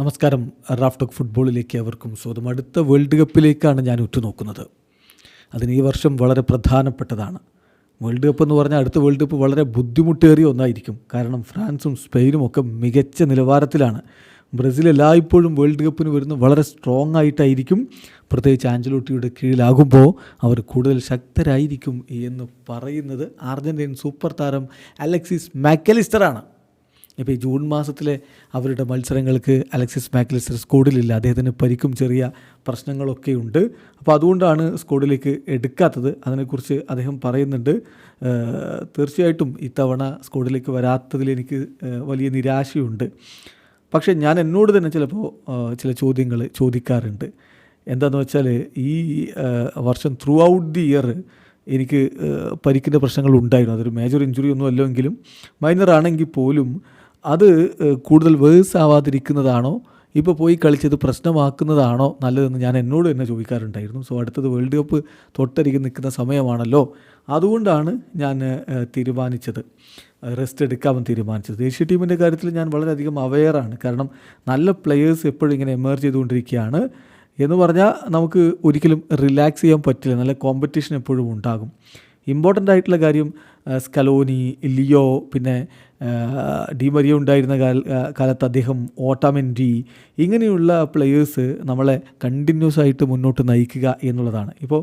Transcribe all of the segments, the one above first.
നമസ്കാരം. റാഫ്ടോക്ക് ഫുട്ബോളിലേക്ക് അവർക്കും സ്വാഗതം. അടുത്ത വേൾഡ് കപ്പിലേക്കാണ് ഞാൻ ഉറ്റുനോക്കുന്നത്. അതിന് ഈ വർഷം വളരെ പ്രധാനപ്പെട്ടതാണ്. വേൾഡ് കപ്പ് എന്ന് പറഞ്ഞാൽ അടുത്ത വേൾഡ് കപ്പ് വളരെ ബുദ്ധിമുട്ടേറിയ ഒന്നായിരിക്കും. കാരണം ഫ്രാൻസും സ്പെയിനും ഒക്കെ മികച്ച നിലവാരത്തിലാണ്. ബ്രസീൽ എല്ലായ്പ്പോഴും വേൾഡ് കപ്പിന് വരുന്ന വളരെ സ്ട്രോങ് ആയിട്ടായിരിക്കും. പ്രത്യേകിച്ച് ആഞ്ചലോട്ടിയുടെ കീഴിലാകുമ്പോൾ അവർ കൂടുതൽ ശക്തരായിരിക്കും എന്ന് പറയുന്നത്. അർജന്റീൻ സൂപ്പർ താരം അലക്സിസ് മാക്കലിസ്റ്ററാണ്. ഇപ്പോൾ ഈ ജൂൺ മാസത്തിലെ അവരുടെ മത്സരങ്ങൾക്ക് അലക്സിസ് മാക്ലിസ്റ്റർ സ്കോഡിലില്ല. അദ്ദേഹത്തിന് പരിക്കും ചെറിയ പ്രശ്നങ്ങളൊക്കെ ഉണ്ട്. അപ്പോൾ അതുകൊണ്ടാണ് സ്കോഡിലേക്ക് എടുക്കാത്തത്. അതിനെക്കുറിച്ച് അദ്ദേഹം പറയുന്നുണ്ട്. തീർച്ചയായിട്ടും ഇത്തവണ സ്കോഡിലേക്ക് വരാത്തതിൽ എനിക്ക് വലിയ നിരാശയുണ്ട്. പക്ഷേ ഞാൻ എന്നോട് തന്നെ ചിലപ്പോൾ ചില ചോദ്യങ്ങൾ ചോദിക്കാറുണ്ട്. എന്താണെന്ന് വെച്ചാൽ ഈ വർഷം ത്രൂ ഔട്ട് ദി ഇയർ എനിക്ക് പരിക്കിന്റെ പ്രശ്നങ്ങൾ ഉണ്ടായിരുന്നു. അതൊരു മേജർ ഇഞ്ചുറി ഒന്നും അല്ലെങ്കിലും മൈനർ ആണെങ്കിൽ പോലും അത് കൂടുതൽ വേഴ്സ് ആവാതിരിക്കുന്നതാണോ? ഇപ്പോൾ പോയി കളിച്ചത് പ്രശ്നമാക്കുന്നതാണോ? നല്ലതെന്ന് ഞാൻ എന്നോട് തന്നെ ചോദിക്കാറുണ്ടായിരുന്നു. സോ അടുത്തത് വേൾഡ് കപ്പ് തൊട്ടരികെ നിൽക്കുന്ന സമയമാണല്ലോ. അതുകൊണ്ടാണ് ഞാൻ തീരുമാനിച്ചത്. റെസ്റ്റ് എടുക്കാമെന്ന് തീരുമാനിച്ചത്. ദേശീയ ടീമിന്റെ കാര്യത്തിൽ ഞാൻ വളരെയധികം അവെയറാണ് കാരണം നല്ല പ്ലെയേഴ്സ് എപ്പോഴും ഇങ്ങനെ എമേർജ് ചെയ്തുകൊണ്ടിരിക്കുകയാണ്. എന്ന് പറഞ്ഞാൽ നമുക്ക് ഒരിക്കലും റിലാക്സ് ചെയ്യാൻ പറ്റില്ല. നല്ല കോമ്പറ്റീഷൻ എപ്പോഴും ഉണ്ടാകും. ഇമ്പോർട്ടന്റ് ആയിട്ടുള്ള കാര്യം സ്കലോനി ലിയോ പിന്നെ ഡി ഡിമരിയ ഉണ്ടായിരുന്ന കാലത്ത് അദ്ദേഹം ഓട്ടാമെന്റി ഇങ്ങനെയുള്ള പ്ലെയേഴ്സ് നമ്മളെ കണ്ടിന്യൂസ് ആയിട്ട് മുന്നോട്ട് നയിക്കുക എന്നുള്ളതാണ്. ഇപ്പോൾ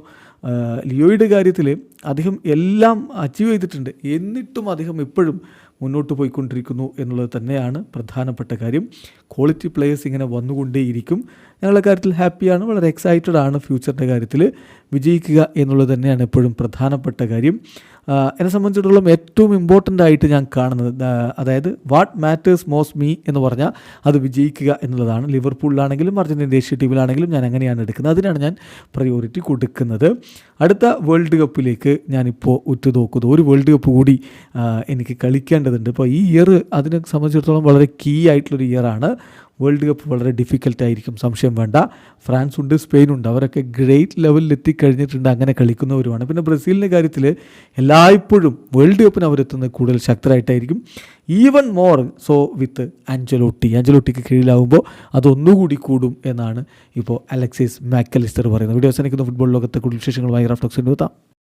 ലിയോയുടെ കാര്യത്തിൽ അദ്ദേഹം എല്ലാം അച്ചീവ് ചെയ്തിട്ടുണ്ട്. എന്നിട്ടും അദ്ദേഹം ഇപ്പോഴും മുന്നോട്ട് പോയിക്കൊണ്ടിരിക്കുന്നു എന്നുള്ളത് തന്നെയാണ് പ്രധാനപ്പെട്ട കാര്യം. ക്വാളിറ്റി പ്ലേയേഴ്സ് ഇങ്ങനെ വന്നുകൊണ്ടേയിരിക്കും. ഞങ്ങളുടെ കാര്യത്തിൽ ഹാപ്പിയാണ് വളരെ എക്സൈറ്റഡ് ആണ് ഫ്യൂച്ചറിന്റെ കാര്യത്തിൽ. വിജയിക്കുക എന്നുള്ളത് തന്നെയാണ് എപ്പോഴും പ്രധാനപ്പെട്ട കാര്യം. എന്നെ സംബന്ധിച്ചിടത്തോളം ഏറ്റവും ഇമ്പോർട്ടന്റ് ആയിട്ട് ഞാൻ കാണുന്നത് അതായത് വാട്ട് മാറ്റേഴ്സ് മോസ്റ്റ് മീ എന്ന് പറഞ്ഞാൽ അത് വിജയിക്കുക എന്നുള്ളതാണ്. ലിവർപൂളിലാണെങ്കിലും അർജന്റീൻ ദേശീയ ടീമിലാണെങ്കിലും ഞാൻ അങ്ങനെയാണ് എടുക്കുന്നത്. അതിനാണ് ഞാൻ പ്രയോറിറ്റി കൊടുക്കുന്നത്. അടുത്ത വേൾഡ് കപ്പിലേക്ക് ഞാനിപ്പോൾ ഉറ്റുനോക്കുന്നു. ഒരു വേൾഡ് കപ്പ് കൂടി എനിക്ക് കളിക്കേണ്ടതുണ്ട്. ഇപ്പോൾ ഈ ഇയർ അതിനെ സംബന്ധിച്ചിടത്തോളം വളരെ കീ ആയിട്ടുള്ളൊരു ഇയറാണ് വേൾഡ് കപ്പ് വളരെ ഡിഫിക്കൽട്ടായിരിക്കും സംശയം വേണ്ട. ഫ്രാൻസ് ഉണ്ട് സ്പെയിൻ ഉണ്ട്. അവരൊക്കെ ഗ്രേറ്റ് ലെവലിൽ എത്തിക്കഴിഞ്ഞിട്ടുണ്ട്. അങ്ങനെ കളിക്കുന്നവരുമാണ്. പിന്നെ ബ്രസീലിന്റെ കാര്യത്തിൽ എല്ലായ്പ്പോഴും വേൾഡ് കപ്പിന് അവരെത്തുന്നത് കൂടുതൽ ശക്തരായിട്ടായിരിക്കും. Even more so with Ancelotti ആഞ്ചലോട്ടിക്ക് കീഴിലാവുമ്പോൾ അതൊന്നുകൂടി കൂടും എന്നാണ് ഇപ്പോൾ അലക്സിസ് മാക്കലിസ്റ്റർ പറയുന്നത്. വീഡിയോ അവസാനിക്കുന്ന. ഫുട്ബോൾ ലോകത്തെ കൂടുതൽ വിശേഷങ്ങളുമായി റഫ്ടോക്സിന്റെ എത്താം